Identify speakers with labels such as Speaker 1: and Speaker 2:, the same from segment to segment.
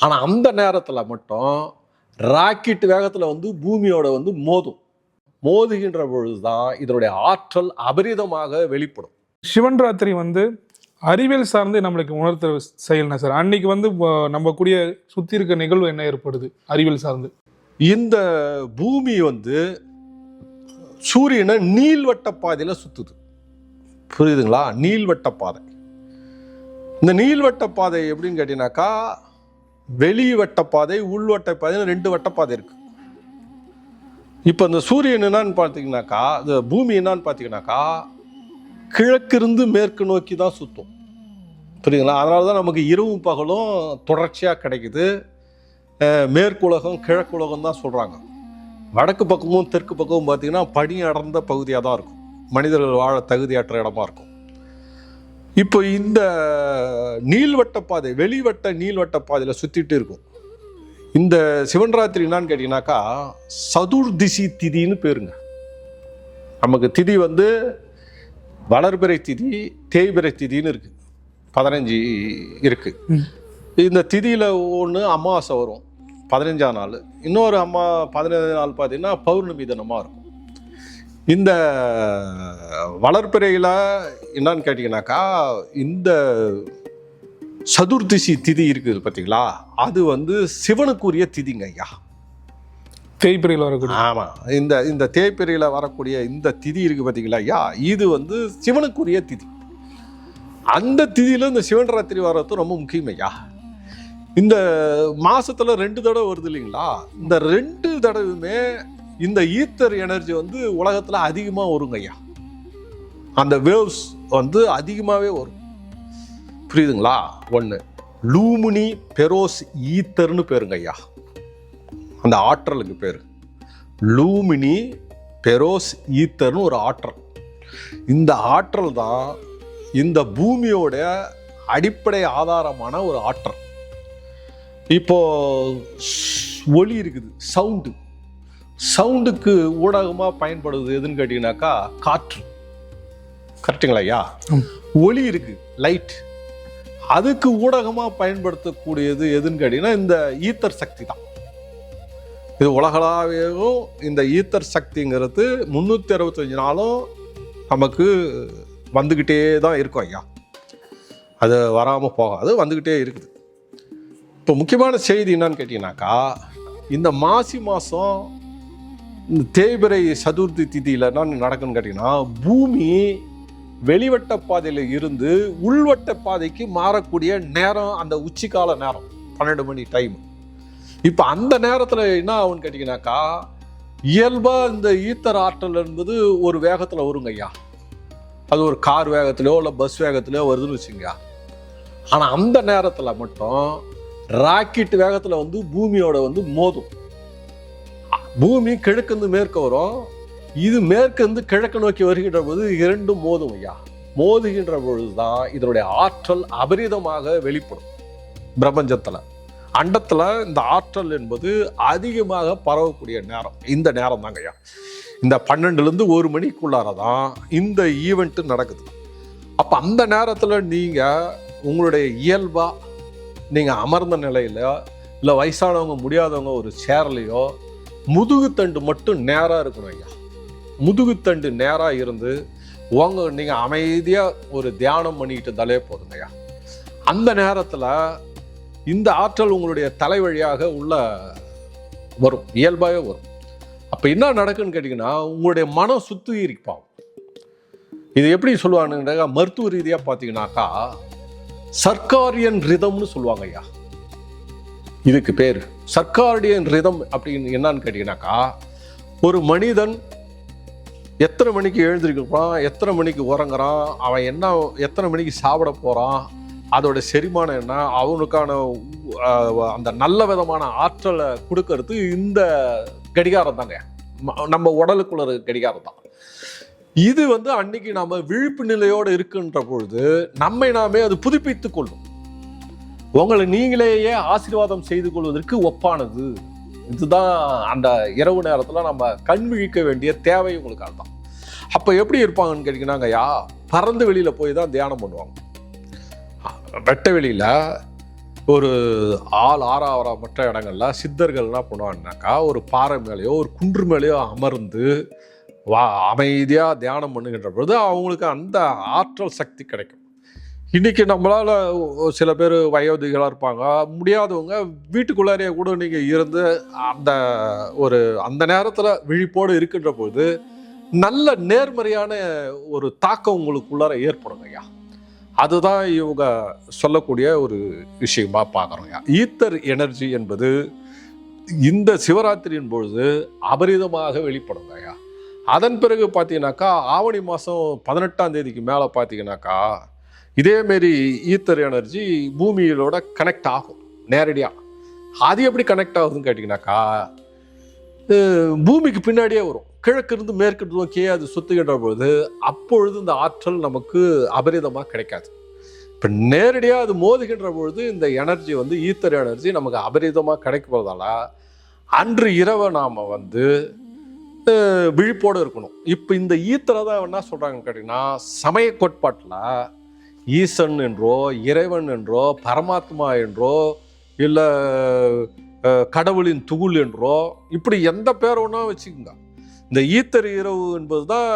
Speaker 1: ஆனால் அந்த நேரத்தில் மட்டும் ராக்கெட் வேகத்தில் வந்து பூமியோட வந்து மோதும். மோதுகின்ற பொழுதுதான் இதனுடைய ஆற்றல் அபரிதமாக வெளிப்படும்.
Speaker 2: சிவன் ராத்திரி வந்து அறிவியல் சார்ந்து நம்மளுக்கு உணர்த்துற செயல்னா சார்? அன்னைக்கு வந்து நம்ம கூடிய சுத்தி இருக்க நிகழ்வு என்ன ஏற்படுது அறிவியல் சார்ந்து?
Speaker 1: இந்த பூமி வந்து சூரியனை நீள்வட்ட பாதையில் சுத்துது. புரியுதுங்களா? நீள்வட்ட பாதை. இந்த நீள்வட்ட பாதை எப்படின்னு கேட்டீங்கன்னாக்கா வெளிவட்ட பாதை உள்வட்ட பாதைன்னு ரெண்டு வட்டப்பாதை இருக்கு. இப்போ இந்த சூரியன் என்னன்னு பார்த்தீங்கன்னாக்கா இந்த பூமி என்னன்னு பார்த்தீங்கன்னாக்கா கிழக்கிருந்து மேற்கு நோக்கி தான் சுத்தும். புரியுதுங்களா? அதனால தான் நமக்கு இரவும் பகலும் தொடர்ச்சியாக கிடைக்குது. மேற்குலகம் மேற்கு உலகம் கிழக்கு உலகம் தான் சொல்கிறாங்க வடக்கு பக்கமும் தெற்கு பக்கமும் பார்த்தீங்கன்னா பனி அடர்ந்த பகுதியாக தான் இருக்கும். மனிதர்கள் வாழ தகுதியற்ற இடமா இருக்கும். இப்போ இந்த நீள்வட்ட பாதை வெளிவட்ட நீள்வட்ட பாதையில் சுற்றிட்டு இருக்கும். இந்த சிவன்ராத்திரி என்னான்னு கேட்டிங்கனாக்கா சதுர்திசி திதின்னு பேருங்க. நமக்கு திதி வந்து வளர்பிறை திதி தேய்பிறை திதின்னு இருக்குது பதினஞ்சு
Speaker 2: இருக்குது
Speaker 1: இந்த திதியில் ஒன்று அமாவாசை வரும் பதினஞ்சாம் நாள். இன்னொரு அம்மா பதினஞ்சு நாள் பார்த்தீங்கன்னா பௌர்ணமி தினமாக இருக்கும். இந்த வளர்பிறையில் என்னன்னு கேட்டிங்கனாக்கா இந்த சதுர்த்திசி திதி இருக்குது பார்த்தீங்களா அது வந்து சிவனுக்குரிய திதிங்க ஐயா.
Speaker 2: தேய்பிரையில் வரக்கூடிய.
Speaker 1: ஆமாம் இந்த இந்த தேய்பிறையில் வரக்கூடிய இந்த திதி இருக்குது பார்த்தீங்களா ஐயா? இது வந்து சிவனுக்குரிய திதி. அந்த திதியில் இந்த சிவன் ராத்திரி வர்றது ரொம்ப முக்கியம் ஐயா. இந்த மாசத்துல ரெண்டு தடவை வருது இல்லைங்களா? இந்த ரெண்டு தடவையுமே இந்த ஈத்தர் எனர்ஜி வந்து உலகத்தில் அதிகமாக வருங்க ஐயா. அந்த வேவ்ஸ் வந்து அதிகமாகவே வரும். புரியுதுங்களா? ஒன்று லூமினி பெரோஸ் ஈத்தர்னு பேருங்க ஐயா. அந்த ஆற்றலுக்கு பேர். லூமினி பெரோஸ் ஈத்தர்னு ஒரு ஆற்றல். இந்த ஆற்றல் தான் இந்த பூமியோட அடிப்படை ஆதாரமான ஒரு ஆற்றல். இப்போ ஒளி இருக்குது சவுண்டு. சவுண்டுக்கு ஊடகமாக பயன்படுது எதுன்னு கேட்டிங்கனாக்கா காற்று. கரெக்டுங்களா ஐயா. ஒளி இருக்கு லைட். அதுக்கு ஊடகமாக பயன்படுத்தக்கூடியது எதுன்னு கேட்டிங்கன்னா இந்த ஈத்தர் சக்தி தான். இது உலகளாவியும் இந்த ஈத்தர் சக்திங்கிறது முந்நூற்றி அறுபத்தஞ்சு நாளும் நமக்கு வந்துக்கிட்டே தான் இருக்கும் ஐயா. அது வராமல் போகாது வந்துக்கிட்டே இருக்குது. இப்போ முக்கியமான செய்தி என்னன்னு கேட்டிங்கனாக்கா இந்த மாசி மாதம் இந்த தேய்பிறை சதுர்த்தி திதியில் என்ன நடக்குன்னு கேட்டிங்கன்னா பூமி வெளிவட்ட பாதையில் இருந்து உள்வட்ட பாதைக்கு மாறக்கூடிய நேரம் அந்த உச்சிக்கால நேரம் பன்னெண்டு மணி டைம் இப்போ அந்த நேரத்தில் என்ன ஆகும்னு கேட்டிங்கனாக்கா இயல்பாக இந்த ஈத்தர் ஆற்றல் என்பது ஒரு வேகத்தில் வருங்க ஐயா. அது ஒரு கார் வேகத்திலையோ இல்லை பஸ் வேகத்திலையோ வருதுன்னு வச்சுங்க ஆனால் அந்த நேரத்தில் மட்டும் ராக்கெட் வேகத்தில் வந்து பூமியோட வந்து மோதும். பூமி கிழக்கிருந்து மேற்கு வரும். இது மேற்கிருந்து கிழக்கு நோக்கி வருகின்ற போது இரண்டும் மோதும் ஐயா. மோதுகின்ற பொழுதுதான் இதனுடைய ஆற்றல் அபரிதமாக வெளிப்படும். பிரபஞ்சத்தில். அண்டத்தில் இந்த ஆற்றல் என்பது அதிகமாக பரவக்கூடிய நேரம். இந்த நேரம் தாங்க ஐயா. இந்த பன்னெண்டுலேருந்து ஒரு மணிக்குள்ளார தான் இந்த ஈவெண்ட்டு நடக்குது. அப்போ அந்த நேரத்தில் நீங்கள் உங்களுடைய இயல்பாக நீங்கள் அமர்ந்த நிலையில் இல்லை வயசானவங்க முடியாதவங்க ஒரு சேர்லையோ முதுகுத்தண்டு மட்டும் நேராக இருக்கணும் ஐயா. முதுகுத்தண்டு நேராக இருந்து உங்க நீங்கள் அமைதியாக ஒரு தியானம் பண்ணிக்கிட்டு இருந்தாலே போதுங்க ஐயா. அந்த நேரத்தில் இந்த ஆற்றல் உங்களுடைய தலை வழியாக உள்ள வரும் இயல்பாகவே வரும். அப்போ என்ன நடக்குன்னு கேட்டிங்கன்னா உங்களுடைய மனம் சுத்திகரிப்பாகும் இது எப்படி சொல்லுவாங்க மருத்துவ ரீதியாக பார்த்தீங்கன்னாக்கா சர்க்காரியன் ரிதம்னு சொல்லுவாங்க ஐயா. இதுக்கு பேர். சர்க்கார்டியன் ரிதம் அப்படின்னு என்னன்னு கேட்டிங்கனாக்கா ஒரு மனிதன் எத்தனை மணிக்கு எழுந்திருக்கிறான் எத்தனை மணிக்கு உறங்குறான் அவன் என்ன எத்தனை மணிக்கு சாப்பிட போகிறான் அதோட செரிமானம் என்ன அவனுக்கான அந்த நல்ல விதமான ஆற்றலை கொடுக்கறது இந்த கடிகாரம் தாங்க ம- நம்ம உடலுக்குள்ள இருக்க கடிகாரம் தான். இது வந்து அன்னைக்கு நாம் விழிப்பு நிலையோடு இருக்குன்ற பொழுது நம்மை நாமே அது புதுப்பித்து கொள்ளும். உங்களை நீங்களேயே ஆசீர்வாதம் செய்து கொள்வதற்கு ஒப்பானது. இதுதான் அந்த இரவு நேரத்தில் நம்ம கண் விழிக்க வேண்டிய தேவை உங்களுக்கு அதுதான். அப்போ எப்படி இருப்பாங்கன்னு கேட்டிங்கன்னாங்க யா பறந்து வெளியில் போய் தான் தியானம் பண்ணுவாங்க. வெட்ட வெளியில் ஒரு ஆள் ஆறாவரா மற்ற இடங்கள்ல சித்தர்கள் என்ன பண்ணுவாங்கனாக்கா ஒரு பாறை மேலேயோ ஒரு குன்று மேலேயோ அமர்ந்து வா அமைதியாக தியானம் பண்ணுகின்ற பொழுது அவங்களுக்கு அந்த ஆற்றல் சக்தி கிடைக்கும். இன்னைக்கு நம்மளால சில பேர் வயோதிகளாக இருப்பாங்க. முடியாதவங்க வீட்டுக்குள்ளாரையே கூட நீங்கள் இருந்து அந்த ஒரு அந்த நேரத்தில் விழிப்போடு இருக்கின்ற பொழுது நல்ல நேர்மறையான ஒரு தாக்கம் உங்களுக்குள்ளார ஏற்படுங்க ஐயா. அதுதான் இவங்க சொல்லக்கூடிய ஒரு விஷயமா பார்க்குறோம் ஐயா. ஈத்தர் எனர்ஜி என்பது இந்த சிவராத்திரியின் பொழுது அபரிதமாக வெளிப்படுங்க ஐயா. அதன் பிறகு பார்த்தீங்கன்னாக்கா ஆவணி மாதம் பதினெட்டாம் தேதிக்கு மேலே பார்த்தீங்கன்னாக்கா இதேமாரி ஈத்தர் எனர்ஜி பூமியிலோட கனெக்ட் ஆகும் நேரடியாக அது எப்படி கனெக்ட் ஆகுதுன்னு கேட்டிங்கனாக்கா பூமிக்கு பின்னாடியே வரும். கிழக்கு இருந்து மேற்கு நோக்கியே அது சுத்துகின்ற பொழுது அப்பொழுது இந்த ஆற்றல் நமக்கு அபரிதமாக கிடைக்காது. இப்போ நேரடியாக அது மோதுகின்ற பொழுது இந்த எனர்ஜி வந்து ஈத்தர் எனர்ஜி நமக்கு அபரிதமாக கிடைக்கிறதால அன்று இரவை நாம் வந்து விழிப்போடு இருக்கணும். இப்போ இந்த ஈத்தரை தான் என்ன சொல்கிறாங்கன்னு கேட்டிங்கன்னா சமய கோட்பாட்டில் ஈசன் என்றோ இறைவன் என்றோ பரமாத்மா என்றோ இல்லை கடவுளின் துகுள் என்றோ இப்படி எந்த பேர் ஒன்றா வச்சுக்கோங்க. இந்த ஈத்தர் இரவு என்பது தான்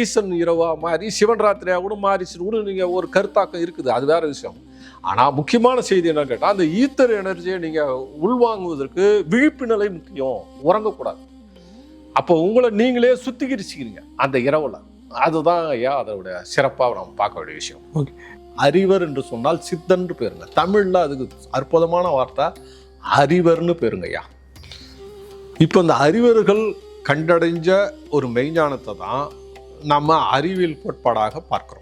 Speaker 1: ஈசன் இரவாக மாறி சிவன் ராத்திரியாக கூட மாறிச்சுன்னு கூட நீங்கள் ஒரு கருத்தாக்கம் இருக்குது அது வேற விஷயம். ஆனால் முக்கியமான செய்தி என்னன்னு கேட்டால் அந்த ஈத்தர் எனர்ஜியை நீங்கள் உள்வாங்குவதற்கு விழிப்பு நிலை முக்கியம் உறங்கக்கூடாது. அப்போ உங்களை நீங்களே சுத்திகரிச்சுக்கிறீங்க அந்த இரவில். அதுதான் ஐயா அதோட சிறப்பாக நம்ம பார்க்க வேண்டிய விஷயம்.
Speaker 2: Okay.
Speaker 1: அறிவர் என்று சொன்னால் சித்தன்று பேருங்க தமிழ்ல அதுக்கு அற்புதமான வார்த்தை அறிவர்னு பேருங்க ஐயா. இப்போ இந்த அறிவர்கள் கண்டடைஞ்ச ஒரு மெய்ஞானத்தை தான் நம்ம அறிவியல் கோட்பாடாக பார்க்கிறோம்.